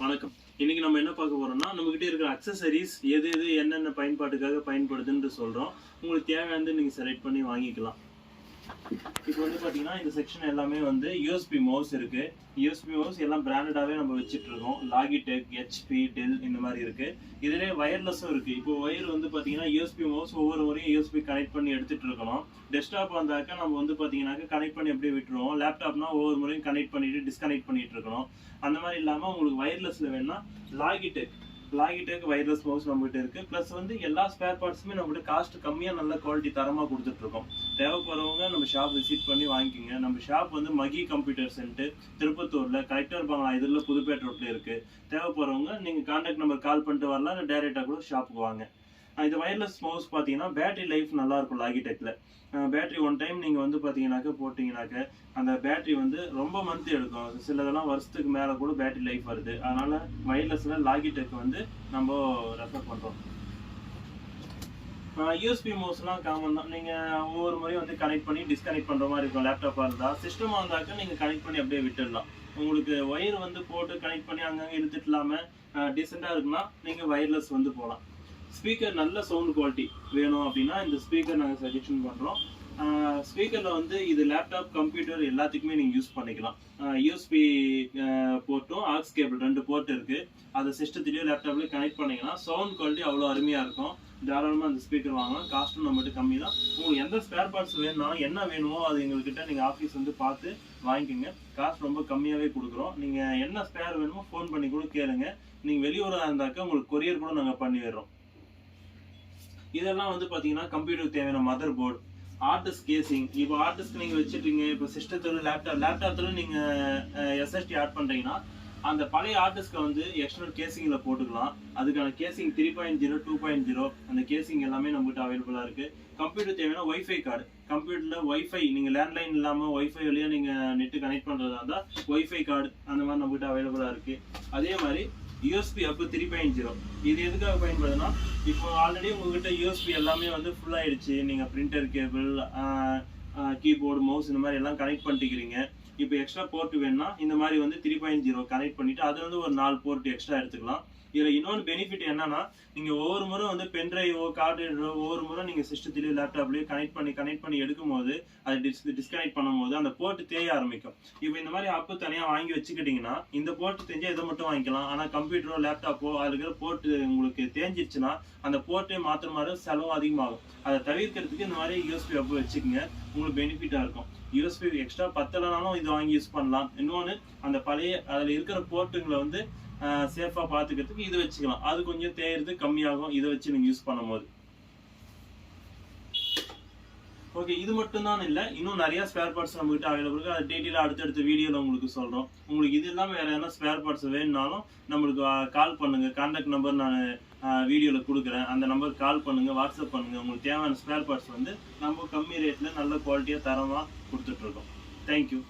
வணக்கம். இன்னைக்கு நம்ம என்ன பார்க்க போறோம்னா நம்ம கிட்ட இருக்கிற அக்சசரிஸ் எது எது என்னென்ன பயன்பாட்டுக்காக பயன்படுதுன்னு சொல்றோம். உங்களுக்கு தேவையானது நீங்க செலக்ட் பண்ணி வாங்கிக்கலாம். இப்போ வந்து பார்த்தீங்கன்னா இந்த செக்ஷன் எல்லாமே வந்து யூஎஸ்பி மவுஸ் இருக்கு. யூஎஸ்பி மவுஸ் எல்லாம் பிராண்டடாகவே நம்ம வச்சுட்டு இருக்கோம் லாகிடெக் ஹெச்பி டெல் இந்த மாதிரி இருக்கு. இதுலேயே வயர்லெஸ்ஸும் இருக்கு. இப்போ ஒயர் வந்து பார்த்தீங்கன்னா யூஎஸ்பி மவுஸ் ஒவ்வொரு முறையும் யூஎஸ்பி கனெக்ட் பண்ணி எடுத்துட்டு இருக்கணும் டெஸ்க்டாப் வந்தாக்க நம்ம வந்து பார்த்தீங்கன்னாக்க கனெக்ட் பண்ணி அப்படியே விட்டுருவோம். லேப்டாப்னா ஒவ்வொரு முறையும் கனெக்ட் பண்ணிட்டு டிஸ்கனெக்ட் பண்ணிட்டு இருக்கணும் அந்த மாதிரி இல்லாமல் உங்களுக்கு வயர்லெஸ்ல வேணா லாகிடெக் லாகிடெக் வைரஸ் மவுஸ் நம்மகிட்ட இருக்கு. ப்ளஸ் வந்து எல்லா ஸ்பேர் பார்ட்ஸுமே நம்மகிட்ட காஸ்ட் கம்மியாக நல்ல குவாலிட்டி தரமாக கொடுத்துட்ருக்கோம் தேவைப்படுறவங்க நம்ம ஷாப் விசிட் பண்ணி வாங்கிக்கோங்க. நம்ம ஷாப் வந்து மகி கம்ப்யூட்டர் சென்ட்டு திருப்பத்தூரில் கலெக்டர் பங்களா இதில் புதுப்பேட் ரோட்டில் இருக்குது தேவைப்படுறவங்க நீங்கள் கான்டாக்ட் நம்பர் கால் பண்ணிட்டு வரலாம். இல்லை டேரெக்டாக கூட ஷாப்புக்கு வாங்க. இது வயர்லெஸ் மவுஸ் பார்த்தீங்கன்னா பேட்டரி லைஃப் நல்லா இருக்கும் லாகிடெக்ல பேட்டரி ஒன் டைம் நீங்கள் வந்து பார்த்தீங்கன்னாக்க போட்டிங்கனாக்க அந்த பேட்டரி வந்து ரொம்ப மந்த் எடுக்கும். சிலதெல்லாம் வருஷத்துக்கு மேலே கூட பேட்டரி லைஃப் வருது. அதனால் ஒயர்லெஸில் லாகிடெக் வந்து நம்ம ரெஃபர் பண்ணுறோம் யூஎஸ்பி மவுஸ்லாம் காமன் தான். நீங்கள் ஒவ்வொரு முறையும் வந்து கனெக்ட் பண்ணி டிஸ்கனெக்ட் பண்ணுற மாதிரி இருக்கும். லேப்டாப்பாக இருந்தால் சிஸ்டமாக இருந்தாக்க நீங்கள் கனெக்ட் பண்ணி அப்படியே விட்டுடலாம். உங்களுக்கு ஒயர் வந்து போட்டு கனெக்ட் பண்ணி அங்கங்கே இழுத்துட்டு இல்லாமல் டீசெண்டாக இருக்குன்னா நீங்கள் வயர்லெஸ் வந்து போகலாம். ஸ்பீக்கர் நல்ல சவுண்ட் குவாலிட்டி வேணும் அப்படின்னா இந்த ஸ்பீக்கர் நாங்கள் சஜஷன் பண்ணுறோம் ஸ்பீக்கரில் வந்து இது லேப்டாப் கம்ப்யூட்டர் எல்லாத்துக்குமே நீங்கள் யூஸ் பண்ணிக்கலாம். யூஎஸ்பி போர்ட்டும் ஆக்ஸ் கேபிள் ரெண்டு போர்ட் இருக்குது அதை சிஸ்டத்துலேயோ லேப்டாப்லேயோ கனெக்ட் பண்ணிங்கன்னா சவுண்ட் குவாலிட்டி அவ்வளோ அருமையாக இருக்கும். தாராளமாக அந்த ஸ்பீக்கர் வாங்கலாம். காஸ்ட்டும் நம்மகிட்ட கம்மி தான் உங்களுக்கு எந்த ஸ்பேர் பார்ட்ஸ் வேணும்னாலும் என்ன வேணுமோ அது எங்கள்கிட்ட நீங்கள் ஆஃபீஸ் வந்து பார்த்து வாங்கிக்கோங்க. காஸ்ட் ரொம்ப கம்மியாகவே கொடுக்குறோம். நீங்கள் என்ன ஸ்பேர் வேணுமோ ஃபோன் பண்ணி கூட கேளுங்க. நீங்கள் வெளியூராக இருந்தாக்க உங்களுக்கு கொரியர் கூட நாங்கள் பண்ணி விடுறோம் இதெல்லாம் வந்து பார்த்தீங்கன்னா கம்ப்யூட்டருக்கு தேவையான மதர் போர்டு ஆர்டிஸ்ட் கேசிங் இப்போ ஆர்டிஸ்ட் நீங்கள் வச்சுட்டீங்க இப்போ சிஸ்டத்தில் லேப்டாப் லேப்டாப்பில் நீங்கள் எஸ்எஸ்டி ஆட் பண்ணுறீங்கன்னா அந்த பழைய ஆர்டிஸ்ட்க்கு வந்து எக்ஸ்டர்னல் கேசிங்கில் போட்டுக்கலாம். அதுக்கான casing three point zero two point zero அந்த கேசிங் எல்லாமே நம்மகிட்ட அவைலபிளாக இருக்குது கம்ப்யூட்டர் தேவையான ஒய்ஃபை கார்டு கம்ப்யூட்டரில் ஒய்ஃபை நீங்கள் லேண்ட்லைன் இல்லாமல் ஒய்ஃபை வழியாக நீங்கள் நெட்டு கனெக்ட் பண்ணுறதா இருந்தால் ஒய்ஃபை கார்டு அந்த மாதிரி நம்மகிட்ட அவைலபிளாக இருக்குது அதே மாதிரி யூஎஸ்பி அப்போ த்ரீ பாயிண்ட் ஜீரோ இது எதுக்காக பயன்படுதுன்னா இப்போ ஆல்ரெடி உங்ககிட்ட யூஎஸ்பி எல்லாமே வந்து ஃபுல் ஆயிடுச்சு. நீங்கள் பிரிண்டர் கேபிள் கீபோர்டு மவுஸ் இந்த மாதிரி எல்லாம் கனெக்ட் பண்ணிக்கிறீங்க. இப்போ எக்ஸ்ட்ரா போர்ட் வேணும்னா இந்த மாதிரி வந்து த்ரீ பாயிண்ட் ஜீரோ கனெக்ட் பண்ணிட்டு அது வந்து ஒரு நாலு போர்ட் எக்ஸ்ட்ரா எடுத்துக்கலாம். இதில் இன்னொரு பெனிஃபிட் என்னன்னா நீங்கள் ஒவ்வொரு முறை வந்து பென் டிரைவோ கார்டு ஒவ்வொரு முறை நீங்கள் சிஸ்டத்துலேயோ லேப்டாப்லேயோ கனெக்ட் பண்ணி கனெக்ட் பண்ணி எடுக்கும்போது அது டிஸ் டிஸ்கனெக்ட் பண்ணும்போது அந்த போர்ட்டு தேய ஆரம்பிக்கும். இப்போ இந்த மாதிரி அப்பு தனியாக வாங்கி வச்சுக்கிட்டிங்கன்னா இந்த போர்ட்டு தெரிஞ்சால் இதை மட்டும் வாங்கிக்கலாம். ஆனால் கம்ப்யூட்டரோ லேப்டாப்போ அதுல இருக்கிற உங்களுக்கு தேஞ்சிருச்சுன்னா அந்த போர்ட்டே மாத்திர மாதிரி செலவும் அதிகமாகும். அதை தவிர்க்கிறதுக்கு இந்த மாதிரி யூஎஸ்பி அப்பு வச்சுக்கோங்க. உங்களுக்கு பெனிஃபிட்டாக இருக்கும். யூஎஸ்பி எக்ஸ்ட்ரா பத்தலைனாலும் இது வாங்கி யூஸ் பண்ணலாம். இன்னொன்று அந்த பழைய அதில் இருக்கிற போர்ட்டுங்களை வந்து சேஃபாக பார்த்துக்கிறதுக்கு இது வச்சுக்கலாம். அது கொஞ்சம் தேயிறது கம்மியாகும். இதை வச்சு நீங்கள் யூஸ் பண்ணும்போது. ஓகே இது மட்டும் தான் இல்லை. இன்னும் நிறைய ஸ்பேர் பார்ட்ஸ் நம்மகிட்ட அவைலபிள் இருக்குது அது டீட்டெயிலாக அடுத்தடுத்த வீடியோவில் உங்களுக்கு சொல்கிறோம் உங்களுக்கு இது இல்லாமல் வேறு எதனா ஸ்பேர் பார்ட்ஸ் வேணும்னாலும் நம்மளுக்கு கால் பண்ணுங்கள் கான்டாக்ட் நம்பர் நான் வீடியோவில் கொடுக்குறேன். அந்த நம்பருக்கு கால் பண்ணுங்கள் வாட்ஸ்அப் பண்ணுங்கள் உங்களுக்கு தேவையான ஸ்பேர் பார்ட்ஸ் வந்து நம்ம கம்மி ரேட்டில் நல்ல குவாலிட்டியாக தரமாக கொடுத்துட்ருக்கோம் தேங்க்யூ